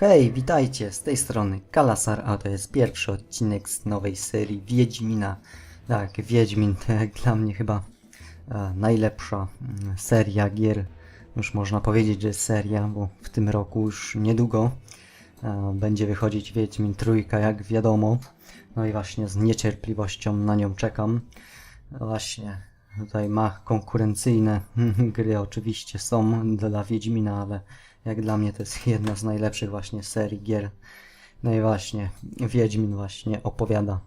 Hej, witajcie, z tej strony Kalasar, a to jest pierwszy odcinek z nowej serii Wiedźmina. Tak, Wiedźmin to jak dla mnie chyba e, najlepsza mm, seria gier. Już można powiedzieć, że seria, bo w tym roku już niedługo e, będzie wychodzić Wiedźmin trójka, jak wiadomo. No i właśnie z niecierpliwością na nią czekam. Właśnie, tutaj ma konkurencyjne gry oczywiście są dla Wiedźmina, ale jak dla mnie to jest jedna z najlepszych właśnie serii gier. No i właśnie, Wiedźmin właśnie opowiada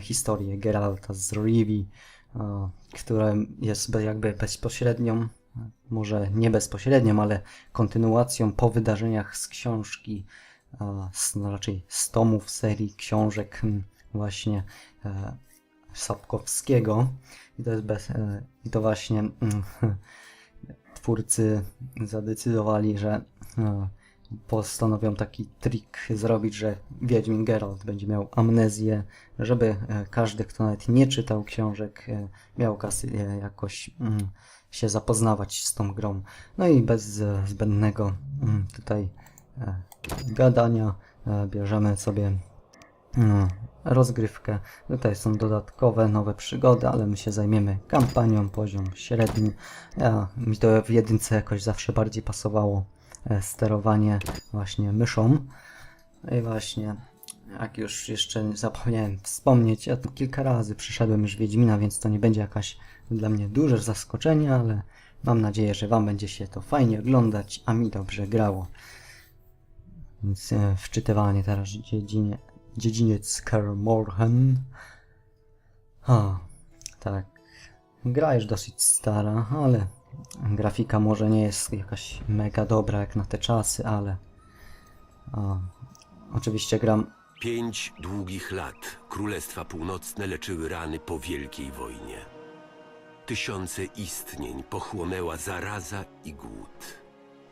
historię Geralta z Rivii, e, która jest jakby bezpośrednią, e, może nie bezpośrednią, ale kontynuacją po wydarzeniach z książki, e, z, no raczej z tomów serii książek hmm, właśnie e, Sapkowskiego. I to jest bez, e, i to właśnie mm, twórcy zadecydowali, że e, postanowią taki trik zrobić, że Wiedźmin Geralt będzie miał amnezję, żeby e, każdy, kto nawet nie czytał książek, e, miał okazję jakoś mm, się zapoznawać z tą grą. No i bez e, zbędnego mm, tutaj e, gadania e, bierzemy sobie no, rozgrywkę. Tutaj są dodatkowe, nowe przygody, ale my się zajmiemy kampanią, poziom średni. Ja, mi to w jedynce jakoś zawsze bardziej pasowało e, sterowanie właśnie myszą. No I właśnie, jak już jeszcze zapomniałem wspomnieć, ja tu kilka razy przeszedłem już Wiedźmina, więc to nie będzie jakaś dla mnie duże zaskoczenie, ale mam nadzieję, że Wam będzie się to fajnie oglądać, a mi dobrze grało. Więc e, wczytywanie teraz dziedzinie, dziedziniec Kermorhen. A, tak. Gra już dosyć stara, ale grafika może nie jest jakaś mega dobra jak na te czasy, ale a, oczywiście gram Pięć długich lat Królestwa Północne leczyły rany po Wielkiej Wojnie. Tysiące istnień pochłonęła zaraza i głód.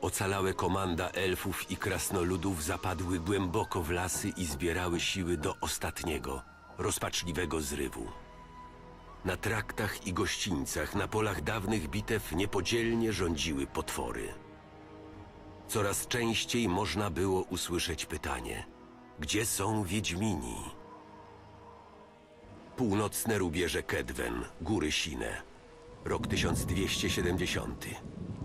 Ocalałe komanda elfów i krasnoludów zapadły głęboko w lasy i zbierały siły do ostatniego, rozpaczliwego zrywu. Na traktach i gościńcach, na polach dawnych bitew niepodzielnie rządziły potwory. Coraz częściej można było usłyszeć pytanie: gdzie są Wiedźmini? Północne rubieże Kedwen, góry Sine. Rok 1270.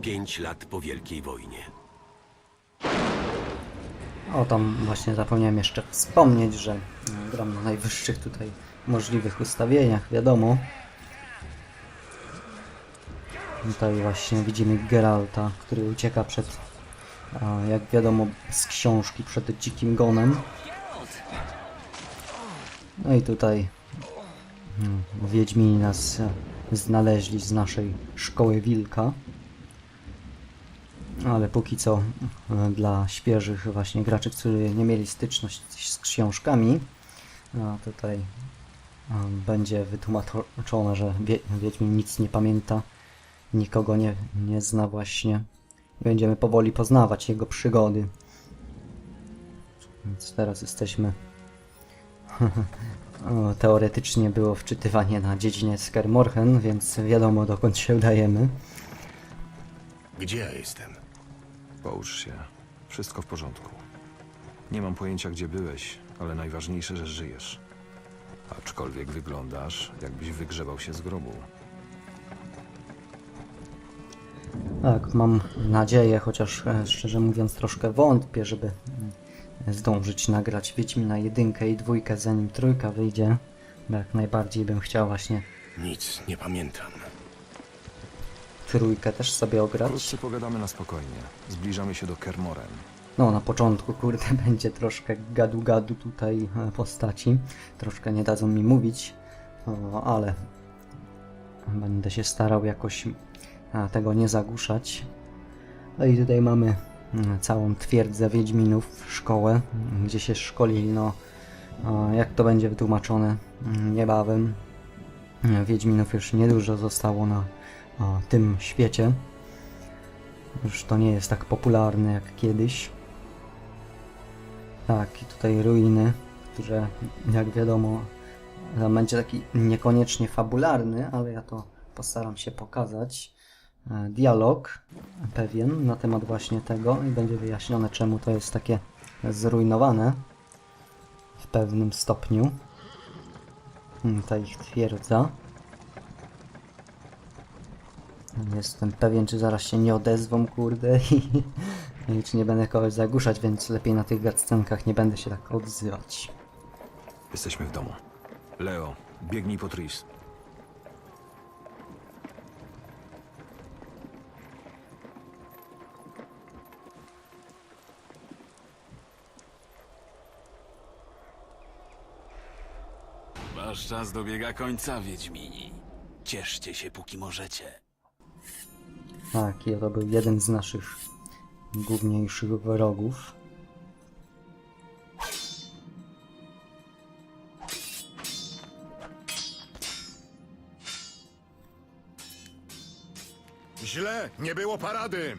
Pięć lat po Wielkiej Wojnie. O, tam właśnie zapomniałem jeszcze wspomnieć, że e, gram na najwyższych tutaj możliwych ustawieniach, wiadomo. Tutaj właśnie widzimy Geralta, który ucieka przed, jak wiadomo, z książki przed dzikim gonem. No i tutaj hmm, Wiedźmini nas e, znaleźli z naszej szkoły wilka. Ale póki co e, dla świeżych właśnie graczy, którzy nie mieli styczność z książkami, tutaj będzie wytłumaczone, że Wie Wiedźmin nic nie pamięta, nikogo nie, nie zna właśnie. Będziemy powoli poznawać jego przygody. Więc teraz jesteśmy... o, teoretycznie było wczytywanie na dziedzinie Skermorhen, więc wiadomo dokąd się udajemy. Gdzie ja jestem? Połóż się. Wszystko w porządku. Nie mam pojęcia, gdzie byłeś, ale najważniejsze, że żyjesz. Aczkolwiek wyglądasz, jakbyś wygrzebał się z grobu. Tak, mam nadzieję, chociaż e, szczerze mówiąc troszkę wątpię, żeby mm, zdążyć nagrać Wiedźmina jedynkę i dwójkę zanim trójka wyjdzie. Bo jak najbardziej bym chciał właśnie Nic nie pamiętam. trójkę też sobie ograć. Wkrótce pogadamy na spokojnie. Zbliżamy się do Kermoren. No na początku kurde będzie troszkę gadu gadu tutaj e, postaci. Troszkę nie dadzą mi mówić, ale będę się starał jakoś e, tego nie zagłuszać. No i tutaj mamy mm, całą twierdzę Wiedźminów, szkołę, mm, gdzie się szkolili, no e, jak to będzie wytłumaczone mm, niebawem. Wiedźminów już niedużo zostało na tym świecie. Już to nie jest tak popularne jak kiedyś. Tak, i tutaj ruiny, które jak wiadomo będzie taki niekoniecznie fabularny, ale ja to postaram się pokazać. E, Dialog pewien na temat właśnie tego i będzie wyjaśnione czemu to jest takie zrujnowane w pewnym stopniu. Mm, Ta ich twierdza. Jestem pewien, czy zaraz się nie odezwą, kurde, i, czy nie będę kogoś zagłuszać, więc lepiej na tych gadscenkach nie będę się tak odzywać. Jesteśmy w domu. Leo, biegnij po Tris. Wasz czas dobiega końca, Wiedźmini. Cieszcie się, póki możecie. Tak, i to był jeden z naszych główniejszych wrogów. Źle, nie było parady.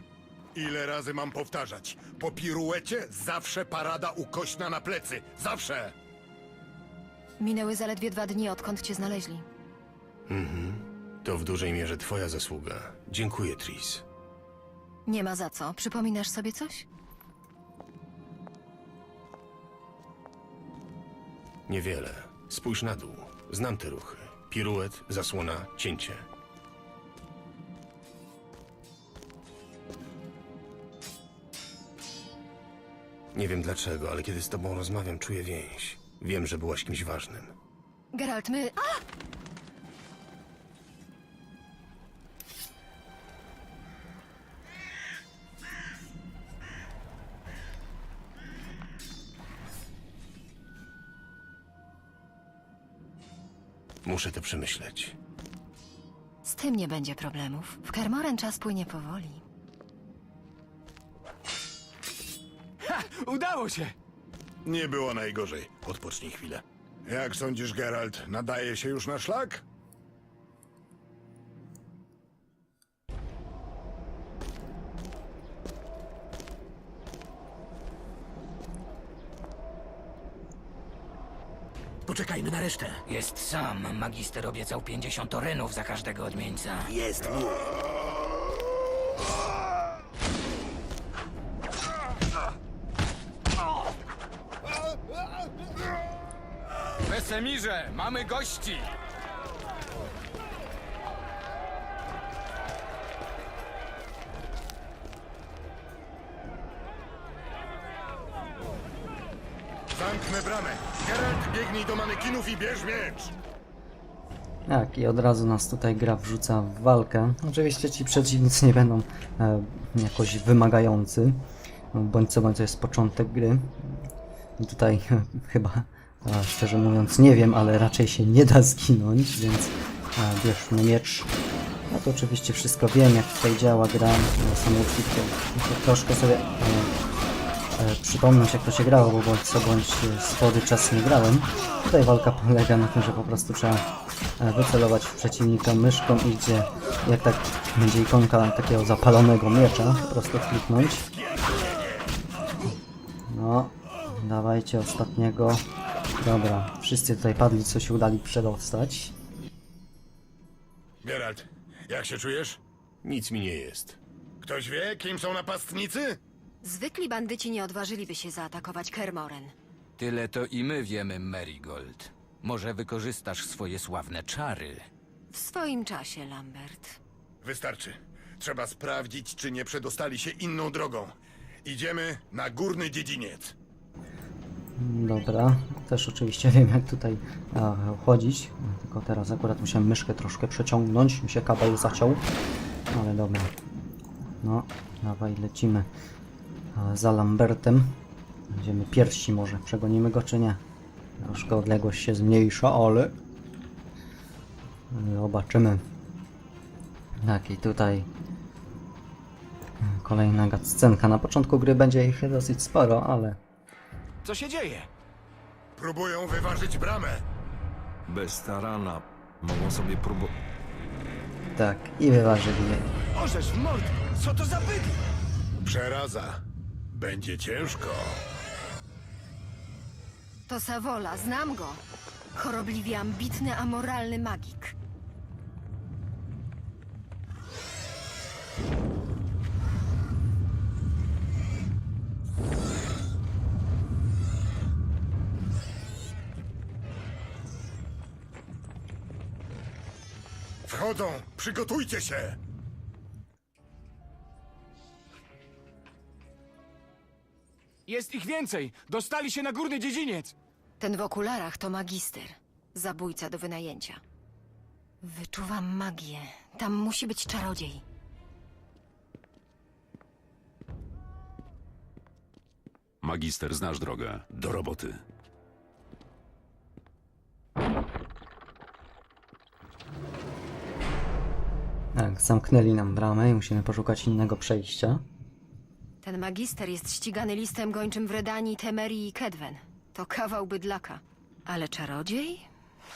Ile razy mam powtarzać? Po piruecie zawsze parada ukośna na plecy. Zawsze! Minęły zaledwie dwa dni, odkąd cię znaleźli. To w dużej mierze twoja zasługa. Dziękuję, Tris. Nie ma za co. Przypominasz sobie coś? Niewiele. Spójrz na dół. Znam te ruchy. Piruet, zasłona, cięcie. Nie wiem dlaczego, ale kiedy z tobą rozmawiam, czuję więź. Wiem, że byłaś kimś ważnym. Geralt, my... A! Muszę to przemyśleć. Z tym nie będzie problemów. W Kermoren czas płynie powoli. Udało się! Nie było najgorzej. Odpocznij chwilę. Jak sądzisz, Geralt, nadaje się już na szlak? Resztę. Jest sam. Magister obiecał 50 orenów za każdego odmieńca. Jest mu. Wesemirze, mamy gości! Zamknę bramę. Geralt, manekinów i bierz miecz. Tak, i od razu nas tutaj gra wrzuca w walkę. Oczywiście ci przeciwnicy nie będą e, jakoś wymagający, bądź co bądź to jest początek gry. I tutaj chyba, e, szczerze mówiąc, nie wiem, ale raczej się nie da zginąć, więc e, bierzmy miecz. No to oczywiście wszystko wiem, jak tutaj działa gra. No, Samouczki to muszę troszkę sobie e, przypomnieć, jak to się grało, bo bądź co bądź spory czas nie grałem. Tutaj walka polega na tym, że po prostu trzeba e, wycelować w przeciwnika myszką i gdzie, jak tak będzie ikonka takiego zapalonego miecza, po prostu kliknąć. No, dawajcie ostatniego. Dobra, wszyscy tutaj padli, co się udali przedostać. Geralt, jak się czujesz? Nic mi nie jest. Ktoś wie, kim są napastnicy? Zwykli bandyci nie odważyliby się zaatakować Kermoren. Tyle to i my wiemy, Marigold. Może wykorzystasz swoje sławne czary. W swoim czasie, Lambert. Wystarczy. Trzeba sprawdzić, czy nie przedostali się inną drogą. Idziemy na górny dziedziniec. Dobra, też oczywiście wiem jak tutaj e, chodzić, tylko teraz akurat musiałem myszkę troszkę przeciągnąć, mi się kabel zaciął, ale dobra. No, dawaj, lecimy za Lambertem. Będziemy pierwsi może, przegonimy go czy nie? Troszkę odległość się zmniejsza, ale... Zobaczymy. Tak, i tutaj kolejna scenka. Na początku gry będzie ich dosyć sporo, ale Co się dzieje? Próbują wyważyć bramę. Bez tarana Mogą sobie próbować... Tak, i wyważyli jej. Orzesz w mord! Co to za bydl? Przeraza. Będzie ciężko. To Savola, znam go. Chorobliwie ambitny, amoralny magik. Wchodzą! Przygotujcie się! Jest ich więcej! Dostali się na górny dziedziniec! Ten w okularach to magister. Zabójca do wynajęcia. Wyczuwam magię. Tam musi być czarodziej. Magister, znasz drogę. Do roboty. Tak, zamknęli nam bramę i musimy poszukać innego przejścia. Ten magister jest ścigany listem gończym w Redanii, Temerii i Kedwen. To kawał bydlaka. Ale czarodziej?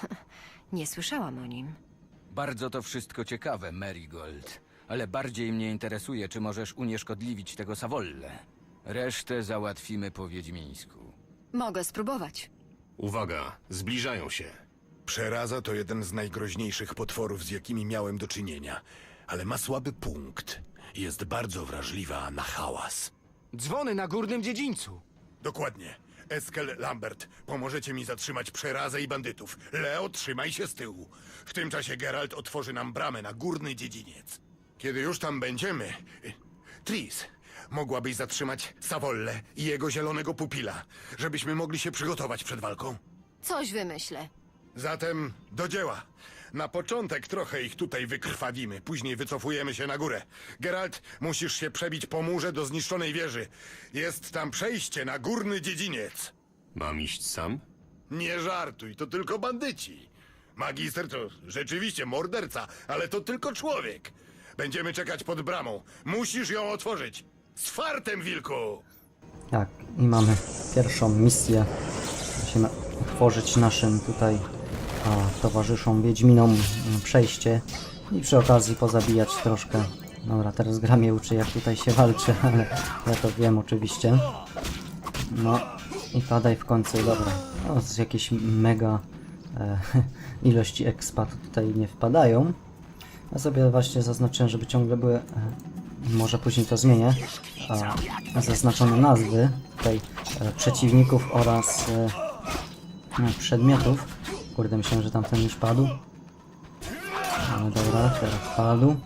Nie słyszałam o nim. Bardzo to wszystko ciekawe, Marigold. Ale bardziej mnie interesuje, czy możesz unieszkodliwić tego Savolle. Resztę załatwimy po wiedźmińsku. Mogę spróbować. Uwaga, zbliżają się. Przeraza to jeden z najgroźniejszych potworów, z jakimi miałem do czynienia. Ale ma słaby punkt. Jest bardzo wrażliwa na hałas. Dzwony na górnym dziedzińcu! Dokładnie. Eskel Lambert, pomożecie mi zatrzymać przerazę i bandytów. Leo, trzymaj się z tyłu. W tym czasie Geralt otworzy nam bramę na górny dziedziniec. Kiedy już tam będziemy... y, Tris, mogłabyś zatrzymać Savolle i jego zielonego pupila, żebyśmy mogli się przygotować przed walką? Coś wymyślę. Zatem do dzieła. Na początek trochę ich tutaj wykrwawimy, później wycofujemy się na górę. Geralt, musisz się przebić po murze do zniszczonej wieży. Jest tam przejście na górny dziedziniec. Mam iść sam? Nie żartuj, to tylko bandyci. Magister to rzeczywiście morderca, ale to tylko człowiek. Będziemy czekać pod bramą. Musisz ją otworzyć. Z fartem, wilku! Tak, i mamy pierwszą misję. Musimy otworzyć naszym tutaj a, towarzyszom Wiedźminom m, przejście i przy okazji pozabijać troszkę. Dobra, teraz gra mnie uczy jak tutaj się walczy, ale ja to wiem oczywiście. No i padaj w końcu, dobra. No, z jakieś mega e, ilości expatu tutaj nie wpadają. Ja sobie właśnie zaznaczyłem, żeby ciągle były, e, może później to zmienię, a, zaznaczone nazwy tutaj e, przeciwników oraz e, no, przedmiotów. Kurde, myślałem, że tamten już padł. No dobra, teraz padł.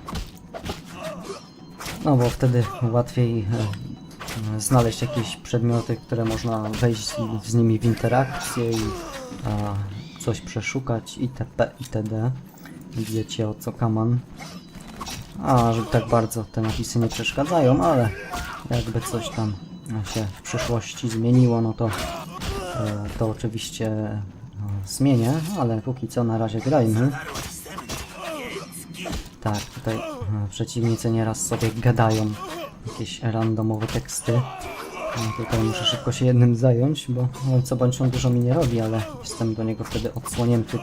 No bo wtedy łatwiej e, e, znaleźć jakieś przedmioty, które można wejść z, nimi w interakcję i a, coś przeszukać itp. itd. Wiecie o co kaman. A, że tak bardzo te napisy nie przeszkadzają, ale jakby coś tam się w przyszłości zmieniło, no to e, to oczywiście e, zmienię, ale póki co na razie grajmy. Tak, tutaj e, przeciwnicy nieraz sobie gadają jakieś randomowe teksty. No, tutaj muszę szybko się jednym zająć, bo co bądź on dużo mi nie robi, ale jestem do niego wtedy odsłonięty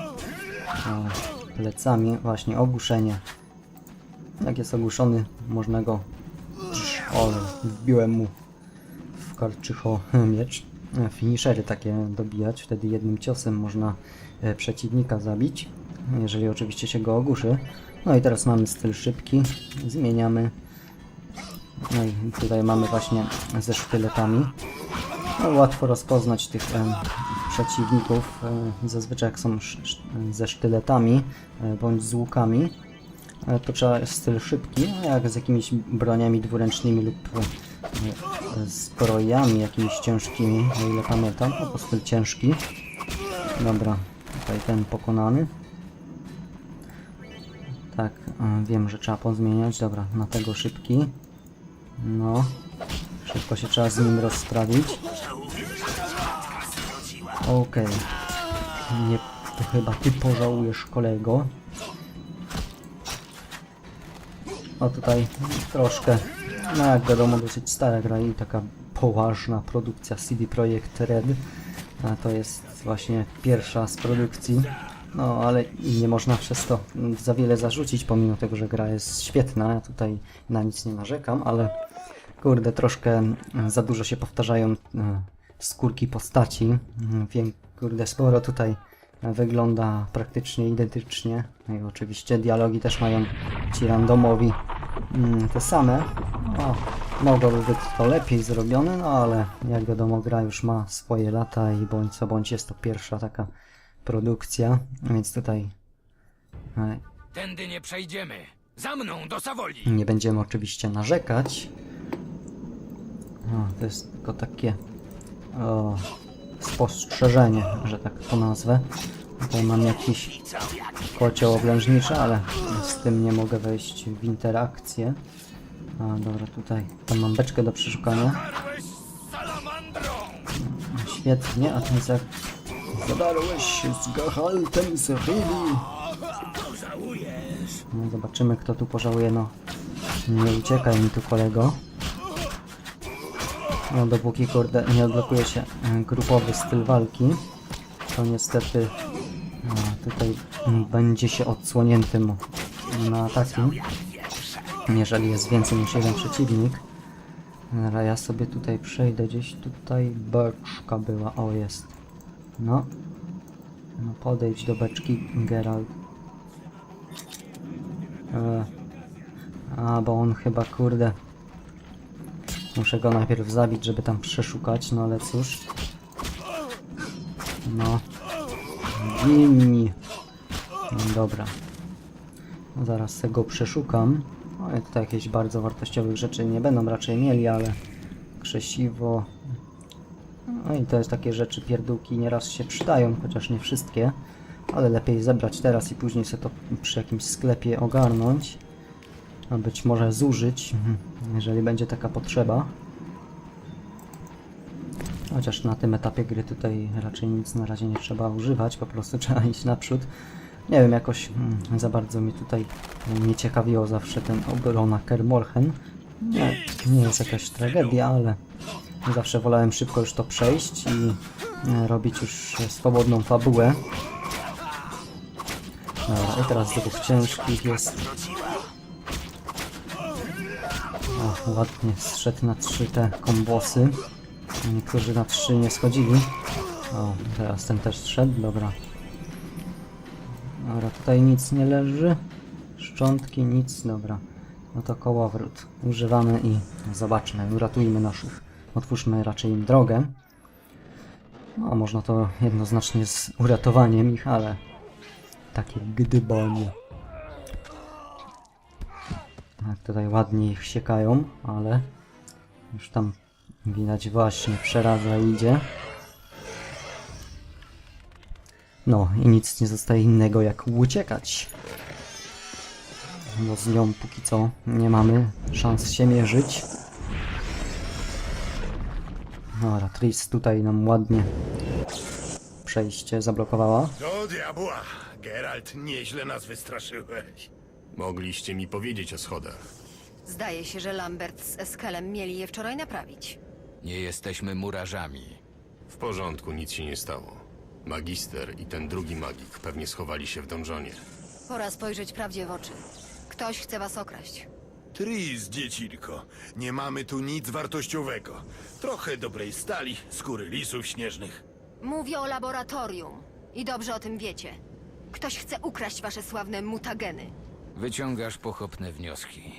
plecami. Właśnie, ogłuszenie. Jak jest ogłuszony, można go... O, wbiłem mu w karczycho miecz. E, Finishery takie dobijać, wtedy jednym ciosem można e, przeciwnika zabić, jeżeli oczywiście się go ogłuszy. No i teraz mamy styl szybki, zmieniamy. No i tutaj mamy właśnie ze sztyletami. No, łatwo rozpoznać tych e, przeciwników, e, zazwyczaj jak są sz, sz, ze sztyletami e, bądź z łukami. E, to trzeba styl szybki, a jak z jakimiś broniami dwuręcznymi lub zbrojami jakimiś ciężkimi, o ile pamiętam, to styl ciężki. Dobra, tutaj ten pokonany. Tak, e, wiem, że trzeba pozmieniać. Dobra, na tego szybki. No, szybko się trzeba z nim rozprawić. Okej. Nie, to chyba ty pożałujesz kolego. No tutaj troszkę, no jak wiadomo, dosyć stara gra i taka poważna produkcja CD Projekt Red. A to jest właśnie pierwsza z produkcji. No, ale nie można przez to za wiele zarzucić, pomimo tego, że gra jest świetna. Ja tutaj na nic nie narzekam, ale kurde, troszkę mm, za dużo się powtarzają e, skórki postaci. Mm, Wiem, kurde, sporo tutaj e, wygląda praktycznie identycznie. No i oczywiście dialogi też mają ci randomowi mm, te same. No, mogłoby być to lepiej zrobione, no ale jak wiadomo, gra już ma swoje lata i bądź co bądź jest to pierwsza taka produkcja, więc tutaj e, Tędy nie przejdziemy. Za mną do Sawoli! nie będziemy oczywiście narzekać. O, to jest tylko takie o, spostrzeżenie, że tak to nazwę. Tutaj mam jakiś kocioł oblężniczy, ale z tym nie mogę wejść w interakcję. A dobra, tutaj tam mam beczkę do przeszukania. Świetnie, a ten jak zadarłeś się z Geraltem z Rivii. No, zobaczymy kto tu pożałuje, no. Nie uciekaj mi tu kolego. No dopóki kurde nie odblokuje się e, grupowy styl walki, to niestety a, tutaj będzie się odsłoniętym na ataki. Jeżeli jest więcej niż jeden przeciwnik. Dobra, ja sobie tutaj przejdę gdzieś tutaj beczka była, o jest. No. No podejdź do beczki Geralt. E, a, bo on chyba, kurde... Muszę go najpierw zabić, żeby tam przeszukać, no ale cóż. No. Gimni. No dobra. No zaraz se go przeszukam. Tutaj jakieś bardzo wartościowych rzeczy nie będą raczej mieli, ale krzesiwo. No i to jest takie rzeczy, pierdółki nieraz się przydają, chociaż nie wszystkie. Ale lepiej zebrać teraz i później sobie to przy jakimś sklepie ogarnąć. A być może zużyć, mhm, jeżeli będzie taka potrzeba. Chociaż na tym etapie gry tutaj raczej nic na razie nie trzeba używać, po prostu trzeba iść naprzód. Nie wiem, jakoś mm, za bardzo mnie tutaj nie ciekawiło zawsze ten obrona Kermorhen. Nie, nie jest jakaś tragedia, ale zawsze wolałem szybko już to przejść i e, robić już swobodną fabułę. Dobra, i teraz tych ciężkich jest... O, ładnie zszedł na trzy te kombosy. Niektórzy na trzy nie schodzili. O, teraz ten też zszedł, dobra. Dobra, tutaj nic nie leży. Szczątki, nic, dobra. No to kołowrót. Używamy i zobaczmy, uratujmy naszych. Otwórzmy raczej im drogę. No, można to jednoznacznie z uratowaniem ich, ale takie gdybanie. Tak, tutaj ładnie ich siekają, ale już tam widać właśnie przeradza idzie. No i nic nie zostaje innego jak uciekać. Bo z nią póki co nie mamy szans się mierzyć. Dobra, Tris tutaj nam ładnie przejście zablokowała. Do diabła! Geralt, nieźle nas wystraszyłeś. Mogliście mi powiedzieć o schodach. Zdaje się, że Lambert z Eskelem mieli je wczoraj naprawić. Nie jesteśmy murarzami. W porządku, nic się nie stało. Magister i ten drugi magik pewnie schowali się w donżonie. Pora spojrzeć prawdzie w oczy. Ktoś chce was okraść. Tris, dziecinko, nie mamy tu nic wartościowego. Trochę dobrej stali, skóry lisów śnieżnych. Mówię o laboratorium. I dobrze o tym wiecie. Ktoś chce ukraść wasze sławne mutageny. Wyciągasz pochopne wnioski.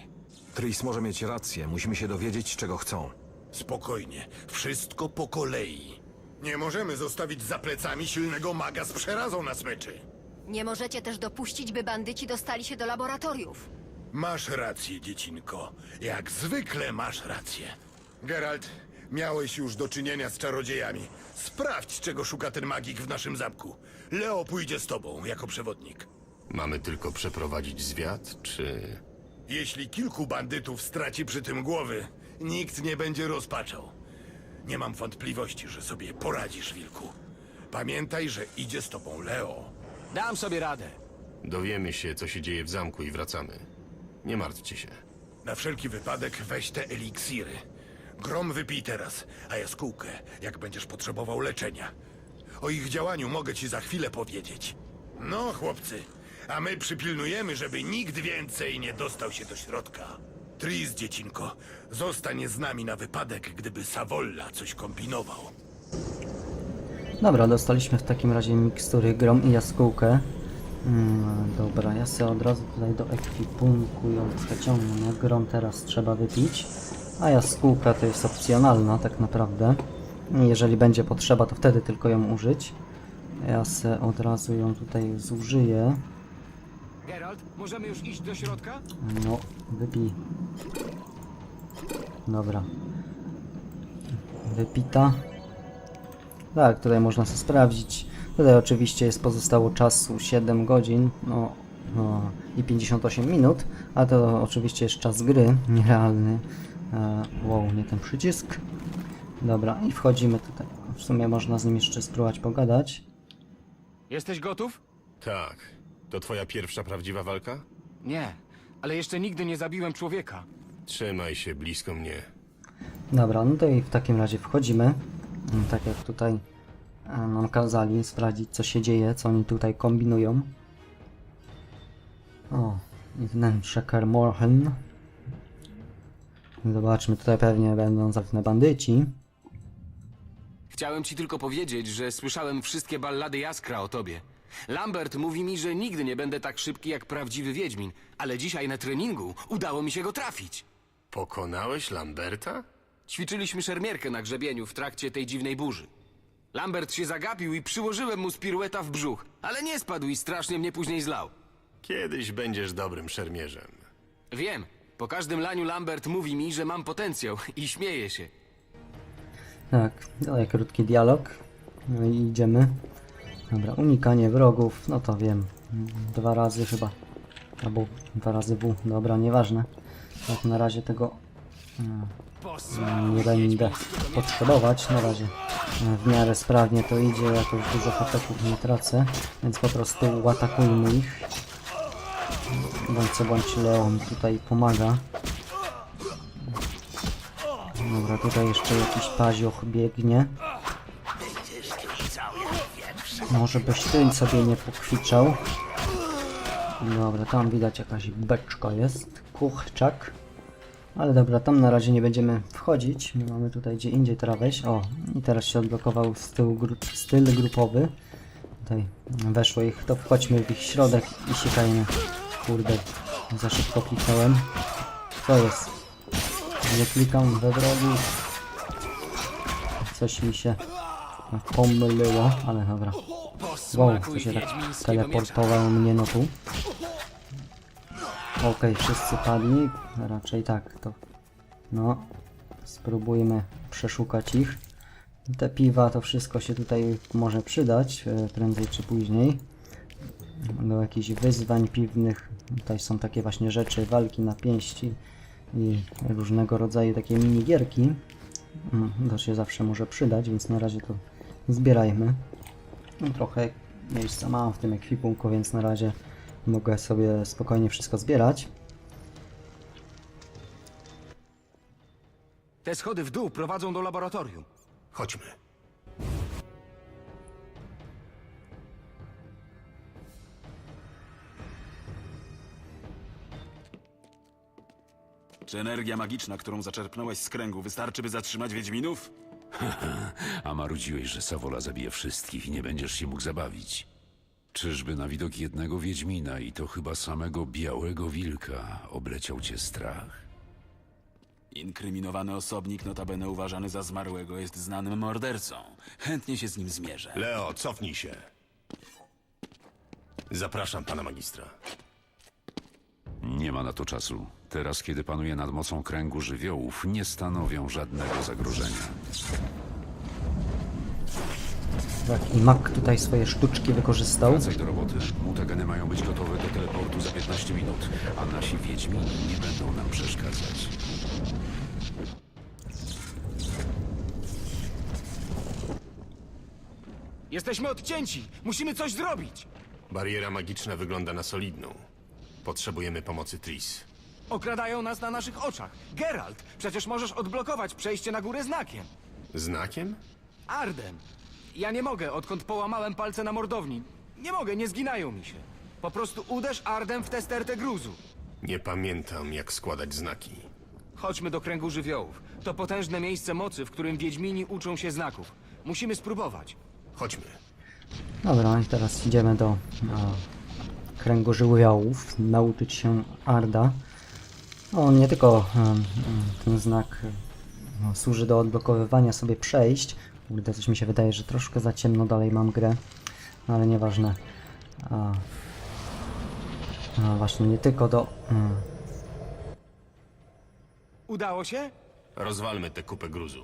Tris może mieć rację, musimy się dowiedzieć, czego chcą. Spokojnie, wszystko po kolei. Nie możemy zostawić za plecami silnego maga z przerazą na smyczy. Nie możecie też dopuścić, by bandyci dostali się do laboratoriów. Masz rację, dziecinko. Jak zwykle masz rację. Geralt, miałeś już do czynienia z czarodziejami. Sprawdź, czego szuka ten magik w naszym zamku. Leo pójdzie z tobą jako przewodnik. Mamy tylko przeprowadzić zwiat, czy... Jeśli kilku bandytów straci przy tym głowy, nikt nie będzie rozpaczał. Nie mam wątpliwości, że sobie poradzisz, wilku. Pamiętaj, że idzie z tobą Leo. Dam sobie radę. Dowiemy się, co się dzieje w zamku i wracamy. Nie martwcie się. Na wszelki wypadek weź te eliksiry. Grom wypij teraz, a jaskółkę, jak będziesz potrzebował leczenia. O ich działaniu mogę ci za chwilę powiedzieć. No, chłopcy, a my przypilnujemy, żeby nikt więcej nie dostał się do środka. Tris, dziecinko, zostań z nami na wypadek, gdyby Savolla coś kombinował. Dobra, dostaliśmy w takim razie mikstury grom i jaskółkę. Mm, dobra, ja sobie od razu tutaj do ekwipunku ją przeciągnę. Grom teraz trzeba wypić, a jaskółka to jest opcjonalna tak naprawdę. Jeżeli będzie potrzeba, to wtedy tylko ją użyć. Ja se od razu ją tutaj zużyję. Geralt, możemy już iść do środka? No, wypij. Dobra. Wypita. Tak, tutaj można sobie sprawdzić. Tutaj oczywiście jest pozostało czasu 7 godzin, no, no i 58 minut, a to oczywiście jest czas gry, nierealny. E, wow, nie ten przycisk. Dobra, i wchodzimy tutaj. W sumie można z nim jeszcze spróbować pogadać. Jesteś gotów? Tak. To twoja pierwsza prawdziwa walka? Nie, ale jeszcze nigdy nie zabiłem człowieka. Trzymaj się blisko mnie. Dobra, no to i w takim razie wchodzimy. Mm, Tak jak tutaj e, nam kazali sprawdzić co się dzieje, co oni tutaj kombinują. O, i wnętrze Kermorhen. Zobaczmy, tutaj pewnie będą zapewne bandyci. Chciałem ci tylko powiedzieć, że słyszałem wszystkie ballady Jaskra o tobie. Lambert mówi mi, że nigdy nie będę tak szybki jak prawdziwy Wiedźmin, ale dzisiaj na treningu udało mi się go trafić. Pokonałeś Lamberta? Ćwiczyliśmy szermierkę na grzebieniu w trakcie tej dziwnej burzy. Lambert się zagapił i przyłożyłem mu z pirueta w brzuch, ale nie spadł i strasznie mnie później zlał. Kiedyś będziesz dobrym szermierzem. Wiem, po każdym laniu Lambert mówi mi, że mam potencjał i śmieje się. Tak, dalej krótki dialog. No i idziemy. Dobra, unikanie wrogów, no to wiem. Dwa razy chyba. Albo dwa razy W, dobra, nieważne. Tak na razie tego mm, nie będę potrzebować. Na razie e, w miarę sprawnie to idzie, jakoś dużo hapeków nie tracę, więc po prostu atakujmy ich. Bądź co bądź Leon tutaj pomaga. Dobra, tutaj jeszcze jakiś pazioch biegnie. Może ty sobie nie pokwiczał. Dobra, tam widać jakaś beczka jest. Kuchczak. Ale dobra, tam na razie nie będziemy wchodzić. My mamy tutaj gdzie indziej teraz wejść. O, i teraz się odblokował styl, gru styl grupowy. Tutaj weszło ich, to wchodźmy w ich środek i siekajmy. Kurde, za szybko kliknąłem. Co jest? Nie klikam we wrogów. Coś mi się pomyliło, ale dobra. Wow, co się tak teleportowało mnie no tu. Okej, wszyscy padli. Raczej tak, to... No, spróbujmy przeszukać ich. Te piwa, to wszystko się tutaj może przydać, e, prędzej czy później. Do jakichś wyzwań piwnych. Tutaj są takie właśnie rzeczy, walki na pięści i różnego rodzaju takie minigierki. Mm, To się zawsze może przydać, więc na razie to zbierajmy. No, trochę miejsca mam w tym ekwipunku, więc na razie mogę sobie spokojnie wszystko zbierać. Te schody w dół prowadzą do laboratorium. Chodźmy. Czy energia magiczna, którą zaczerpnąłeś z kręgu, wystarczy, by zatrzymać Wiedźminów? A marudziłeś, że Sawola zabije wszystkich i nie będziesz się mógł zabawić. Czyżby na widok jednego Wiedźmina i to chyba samego białego wilka obleciał cię strach? Inkryminowany osobnik, notabene uważany za zmarłego, jest znanym mordercą. Chętnie się z nim zmierzę. Leo, cofnij się. Zapraszam pana magistra. Nie ma na to czasu. Teraz, kiedy panuje nad mocą kręgu żywiołów, nie stanowią żadnego zagrożenia. Tak, i Mak tutaj swoje sztuczki wykorzystał. Wracaj do roboty. Mutageny mają być gotowe do teleportu za 15 minut, a nasi Wiedźmini nie będą nam przeszkadzać. Jesteśmy odcięci! Musimy coś zrobić! Bariera magiczna wygląda na solidną. Potrzebujemy pomocy Tris. Okradają nas na naszych oczach. Geralt, przecież możesz odblokować przejście na górę znakiem. Znakiem? Ardem. Ja nie mogę, odkąd połamałem palce na mordowni. Nie mogę, nie zginają mi się. Po prostu uderz Ardem w tę stertę gruzu. Nie pamiętam, jak składać znaki. Chodźmy do kręgu żywiołów. To potężne miejsce mocy, w którym Wiedźmini uczą się znaków. Musimy spróbować. Chodźmy. Dobra, i teraz idziemy do a, kręgu żywiołów, nauczyć się Arda. On nie tylko ten znak em, no, służy do odblokowywania sobie przejść. Kurde, coś mi się wydaje, że troszkę za ciemno dalej mam grę, no, ale nieważne. A, a właśnie, nie tylko do... mm, Udało się? Rozwalmy tę kupę gruzu.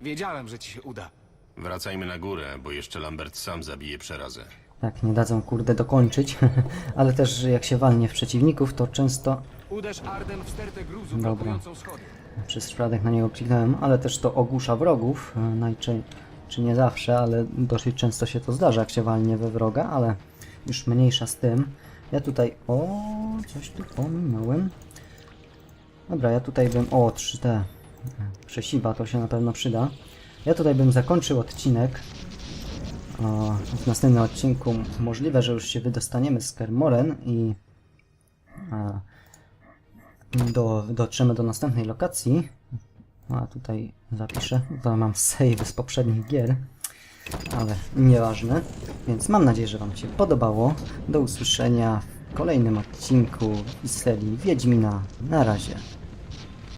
Wiedziałem, że ci się uda. Wracajmy na górę, bo jeszcze Lambert sam zabije przerazę. Tak, nie dadzą kurde dokończyć, ale też jak się walnie w przeciwników, to często Dobra. Przez przypadek na niego kliknąłem, ale też to ogłusza wrogów. e, Najczęściej, czy nie zawsze, ale dosyć często się to zdarza, jak się walnie we wroga, ale już mniejsza z tym. Ja tutaj. O, coś tu pominąłem. Dobra, ja tutaj bym. O, 3T. e, Przesiwa, to się na pewno przyda. Ja tutaj bym zakończył odcinek. W następnym odcinku możliwe, że już się wydostaniemy z Kermoren i. Do, dotrzemy do następnej lokacji. A tutaj zapiszę. To mam save z poprzednich gier. Ale nieważne. Więc mam nadzieję, że Wam się podobało. Do usłyszenia w kolejnym odcinku z serii Wiedźmina. Na razie.